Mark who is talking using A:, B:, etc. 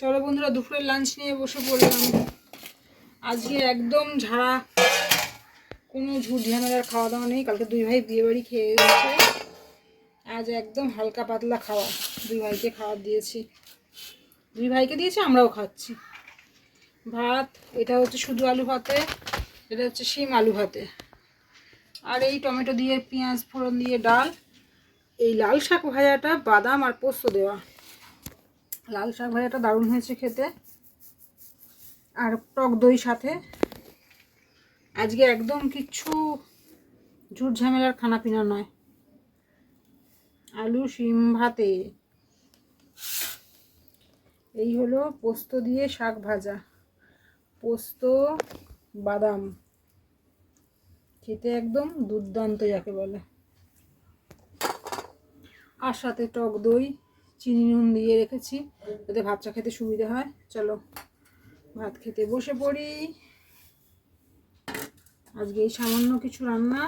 A: চলো বন্ধুরা, দুপুরের লাঞ্চ নিয়ে বসে পড়লাম। আজকে একদম ঝাড়া, কোনো ঝুট ঝামেলার খাওয়া দাওয়া নেই। কালকে দুই ভাই বিয়ে বাড়ি খেয়ে গেছে আজ একদম হালকা পাতলা খাওয়া, দুই ভাইকে খাবার দিয়েছি। দুই ভাইকে দিয়েছি, আমরাও খাচ্ছি। ভাত, এটা হচ্ছে শুধু আলু ভাতে, এটা হচ্ছে শিম আলু ভাতে। আর এই টমেটো দিয়ে, পেঁয়াজ ফোড়ন দিয়ে, ডাল, এই লাল শাক ভাজাটা বাদাম আর পোস্ত দেওয়া। লাল শাক ভাজাটা দারুণ হয়েছে খেতে। আর টক দই সাথে। আজকে একদম কিচ্ছু ঝুট ঝামেলার খানা পিনা নয়। আলু, শিম, ভাতে। এই হলো পোস্ত দিয়ে শাক ভাজা। পোস্ত, বাদাম। খেতে একদম দুর্দান্ত যাকে বলে। আর সাথে টক দই। চিনি নুন দিয়ে রেখেছি, যাতে ভাতটা খেতে সুবিধা হয়। চলো, ভাত খেতে বসে পড়ি। আজকে এই সামান্য কিছু রান্না।